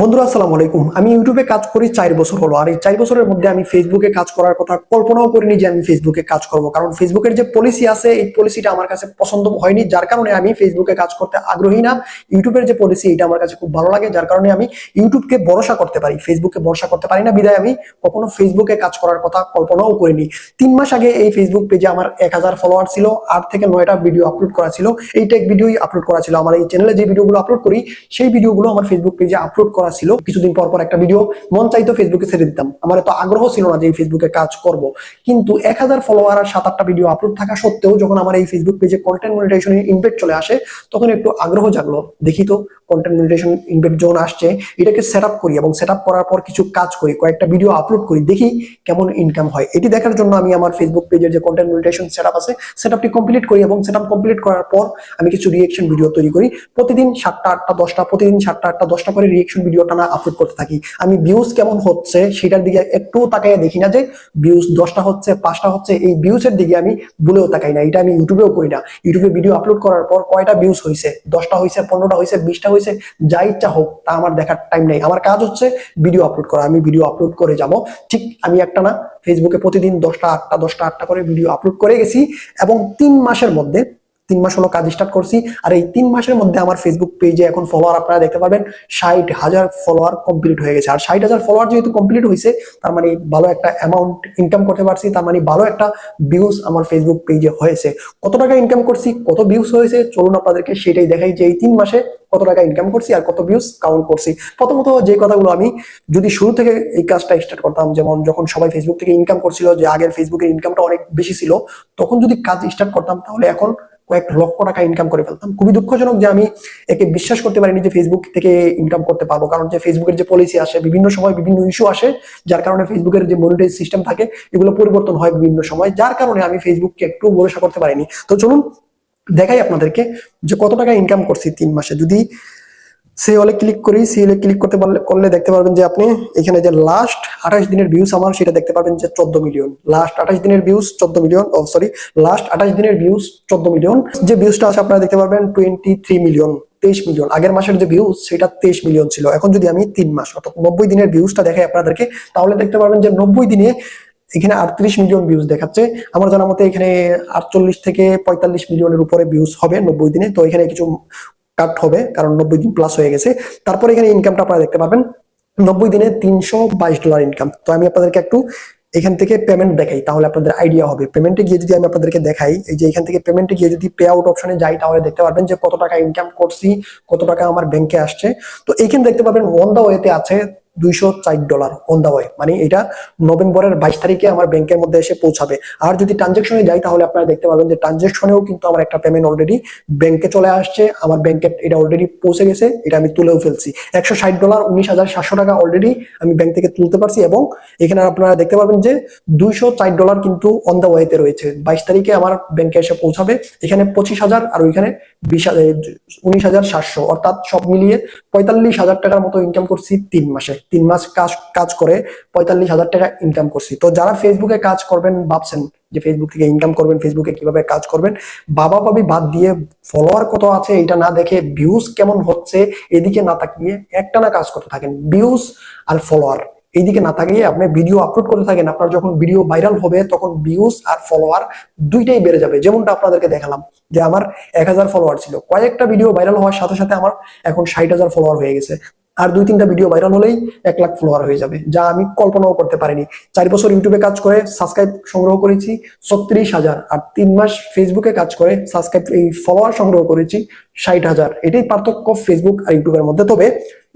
বন্ধুরা, আসসালামু আলাইকুম। আমি ইউটিউবে কাজ করি চার বছর হলো। আর এই চার বছরের মধ্যে আমি ফেসবুকে কাজ করার কথা কল্পনাও করিনি যে আমি ফেসবুকে কাজ করব। কারণ ফেসবুকের যে পলিসি আছে, এই পলিসিটা আমার কাছে পছন্দ হয়নি। যার কারণে আমি ফেসবুকে কাজ করতে আগ্রহী না। ইউটিউবের যে পলিসি এটা আমার কাছে খুব ভালো লাগে। যার কারণে আমি ইউটিউবকে ভরসা করতে পারি। ফেসবুকে ভরসা করতে পারি না। বিদায়, আমি কখনো ফেসবুকে কাজ করার কথা কল্পনাও করিনি। তিন মাস আগে এই ফেসবুক পেজে আমার এক হাজার ফলোয়ার ছিল। আট থেকে নয়টা ভিডিও আপলোড করা ছিল। এই টেক ভিডিওই আপলোড করা ছিল। আমার এই চ্যানেলে যে ভিডিওগুলো আপলোড করি, সেই ভিডিওগুলো আমার ফেসবুক পেজে আপলোড করা ছিল, কিছুদিন পর পর একটা ভিডিও মন চাইতো ফেসবুকে ছেড়ে দিতাম। আমার এত আগ্রহ ছিল না যে এই ফেসবুকে কাজ করব। কিন্তু এক হাজার ফলোয়ার আর সাত আটটা ভিডিও আপলোড থাকা সত্ত্বেও যখন আমার এই ফেসবুক পেজে কন্টেন্ট মনিটাইজেশনের ইমপ্যাক্ট চলে আসে, তখন একটু আগ্রহ জাগলো। দেখি তো কন্টেন্ট মনিটাইজেশন ইমপ্যাক্ট যখন আসছে, এটাকে সেট আপ করি এবং সেট আপ করার পর কিছু কাজ করি, কয়েকটা ভিডিও আপলোড করি, দেখি কেমন ইনকাম হয়। এটি দেখার জন্য আমি আমার ফেসবুক পেজের যে কন্টেন্ট মনিটাইজেশন সেট আপ আছে সেট আপটি কমপ্লিট করি এবং সেট আপ কমপ্লিট করার পর আমি কিছু রিয়েকশন ভিডিও তৈরি করি। প্রতিদিন সাতটা, আটটা, দশটা, প্রতিদিন সাতটা, আটটা, দশটা করে রিয়েকশন ভিডিও টানা আপলোড করতে থাকি। আমি ভিউজ কেমন হচ্ছে সেটার দিকে একটু তাকাইয়া দেখি না যে ভিউজ দশটা হচ্ছে, পাঁচটা হচ্ছে, এই ভিউজের দিকে আমি ভুলেও তাকাই না। এটা আমি ইউটিউবেও করি না। ইউটিউবে ভিডিও আপলোড করার পর কয়টা ভিউজ হয়েছে দশটা হয়েছে পনেরোটা হয়েছে বিশটা হয়েছে যা ইচ্ছা হোক, তা আমার দেখার টাইম নেই। আমার কাজ হচ্ছে ভিডিও আপলোড করা। আমি ভিডিও আপলোড করে যাব। ঠিক আমি একটা না ফেসবুকে প্রতিদিন দশটা, আটটা দশটা, আটটা করে ভিডিও আপলোড করে গেছি এবং তিন মাসের মধ্যে তিন মাস হলো কাজ স্টার্ট করছি। আর এই তিন মাসের মধ্যে আমার ফেসবুক পেজে এখন ফলোয়ার আপনারা দেখতে পাবেন, ষাট হাজার ফলোয়ার কমপ্লিট হয়ে গেছে। আর ষাট হাজার ফলোয়ার যেহেতু কমপ্লিট হয়েছে তার মানে ভালো একটা অ্যামাউন্ট ইনকাম করতে পারছি, তার মানে ভালো একটা ভিউজ আমার ফেসবুক পেজে হয়েছে। কত টাকা ইনকাম করছি, কত ভিউজ হয়েছে, চলুন আপনাদেরকে সেটাই দেখাই যে এই তিন মাসে কত টাকা ইনকাম করছি আর কত ভিউজ কাউন্ট করছি। প্রথমত যে কথাগুলো আমি যদি শুরু থেকে এই কাজটা স্টার্ট করতাম, যেমন যখন সবাই ফেসবুক থেকে ইনকাম করছিল, যে আগের ফেসবুকের ইনকামটা অনেক বেশি ছিল, তখন যদি কাজ স্টার্ট করতাম, তাহলে এখন কয়েক লক্ষ টাকা ইনকাম করে ফেলতাম। খুবই দুঃখজনক যে আমি একে বিশ্বাস করতে পারিনি যে ফেসবুক থেকে ইনকাম করতে পারব কারণ যে ফেসবুকের যে পলিসি আসে, বিভিন্ন সময় বিভিন্ন ইস্যু আসে, যার কারণে ফেসবুকের যে মনিটাইজ সিস্টেম থাকে, এগুলো পরিবর্তন হয় বিভিন্ন সময়, যার কারণে আমি ফেসবুককে একটু ভরসা করতে পারিনি। তো চলুন দেখাই আপনাদেরকে যে কত টাকা ইনকাম করছি তিন মাসে। যদি সে হলে ক্লিক করি সে হলে ক্লিক করতে পারলে, করলে দেখতে পারবেন যে আপনি এখানে যে লাস্ট আঠাশ দিনের ভিউজ আমার, সেটা দেখতে পারবেন যে চোদ্দ মিলিয়ন লাস্ট আঠাশ দিনের ভিউজ চোদ্দ মিলিয়ন ও সরি লাস্ট আঠাশ দিনের ভিউজ চোদ্দ মিলিয়ন যে ভিউজটা আছে আপনারা দেখতে পারবেন টোয়েন্টি থ্রি মিলিয়ন তেইশ মিলিয়ন আগের মাসের যে ভিউজ সেটা তেইশ মিলিয়ন ছিল। এখন যদি আমি তিন মাস, অর্থাৎ নব্বই দিনের ভিউজটা দেখাই আপনাদেরকে, তাহলে দেখতে পারবেন যে নব্বই দিনে এখানে আটত্রিশ মিলিয়ন ভিউজ দেখাচ্ছে। আমার জানা মতে এখানে আটচল্লিশ থেকে পঁয়তাল্লিশ মিলিয়নের উপরে ভিউজ হবে নব্বই দিনে। তো এখানে কিছু কাট হবে, কারণ নব্বই দিন প্লাস হয়ে গেছে। তারপরে এখানে ইনকামটা আপনারা দেখতে পাবেন, নব্বই দিনে তিনশো বাইশ ডলার ইনকাম তো আমি আপনাদেরকে একটু এখান থেকে পেমেন্ট দেখাই, তাহলে আপনাদের আইডিয়া হবে। পেমেন্টে গিয়ে যদি আমি আপনাদেরকে দেখাই, এই যে এখান থেকে পেমেন্টে গিয়ে যদি পে আউট অপশনে যাই, তাহলে দেখতে পারবেন যে কত টাকা ইনকাম করছি, কত টাকা আমার ব্যাংকে আসছে। তো এখানে দেখতে পাবেন ওয়ান দা ওয়েতে আছে দুইশো চার ডলার অন দা ওয়ে মানে এটা নভেম্বরের বাইশ তারিখে আমার ব্যাংকের মধ্যে এসে পৌঁছাবে। আর যদি ট্রানজেকশনে যাই, তাহলে আপনারা দেখতে পাবেন যে ট্রানজেকশনেও কিন্তু আমার একটা পেমেন্ট অলরেডি ব্যাংকে চলে আসছে। আমার ব্যাংকে এটা অলরেডি পৌঁছে গেছে, এটা আমি তুলেও ফেলছি। একশো ষাট ডলার উনিশ হাজার সাতশো টাকা অলরেডি আমি ব্যাংক থেকে তুলতে পারছি এবং এখানে আপনারা দেখতে পাবেন যে দুইশো চার ডলার কিন্তু অন দা ওয়েতে রয়েছে। বাইশ তারিখে আমার ব্যাংকে এসে পৌঁছাবে। এখানে পঁচিশ হাজার আর ওইখানে বিশ হাজার, উনিশ হাজার সাতশো। অর্থাৎ সব মিলিয়ে পঁয়তাল্লিশ হাজার টাকার মতো ইনকাম করছি তিন মাসে। তিন মাস কাজ কাজ করে পঁয়তাল্লিশ হাজার টাকা ইনকাম করছি। তো যারা ফেসবুকে কাজ করবেন, ভাবছেন যে ফেসবুক থেকে ইনকাম করবেন ফেসবুকে কীভাবে কাজ করবেন, বাবা বাবি বাদ দিয়ে ফলোয়ার কত আছে এটা না দেখে ভিউজ কেমন হচ্ছে এদিকে না তাকিয়ে একটা না কাজ করতে থাকেন। ভিউজ আর ফলোয়ার এইদিকে না তাকিয়ে আপনি ভিডিও আপলোড করতে থাকেন, আপনার যখন ভিডিও ভাইরাল হবে তখন ভিউজ আর ফলোয়ার দুইটাই বেড়ে যাবে। যেমনটা আপনাদেরকে দেখালাম যে আমার এক হাজার ফলোয়ার ছিল। কয়েকটা ভিডিও ভাইরাল হওয়ার সাথে সাথে আমার এখন ষাট হাজার ফলোয়ার হয়ে গেছে। আর দুই তিনটা ভিডিও ভাইরাল হলেই এক লাখ ফলোয়ার হয়ে যাবে, যা আমি কল্পনাও করতে পারিনি। চার বছর ইউটিউবে কাজ করে সাবস্ক্রাইব সংগ্রহ করেছি ছত্রিশ হাজার, আর তিন মাস ফেসবুকে কাজ করে সাবস্ক্রাইব এই ফলোয়ার সংগ্রহ করেছি ষাট হাজার। এটাই পার্থক্য ফেসবুক আর ইউটিউবের মধ্যে। তবে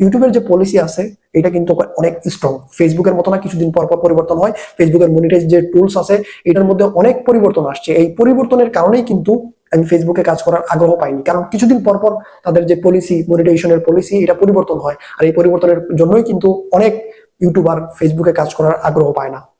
ইউটিউবের যে পলিসি আছে, এটা কিন্তু অনেক স্ট্রং ফেসবুকের মতো না, কিছুদিন পর পর পরিবর্তন হয়। ফেসবুকের মনিটাইজ যে টুলস আছে, এটার মধ্যে অনেক পরিবর্তন আসছে। এই পরিবর্তনের কারণেই কিন্তু আমি ফেসবুকে কাজ করার আগ্রহ পাইনি। কারণ কিছুদিন পর পর তাদের যে পলিসি মনিটাইজেশনের পলিসি এটা পরিবর্তন হয়। আর এই পরিবর্তনের জন্যই কিন্তু অনেক ইউটিউবার ফেসবুকে কাজ করার আগ্রহ পায় না।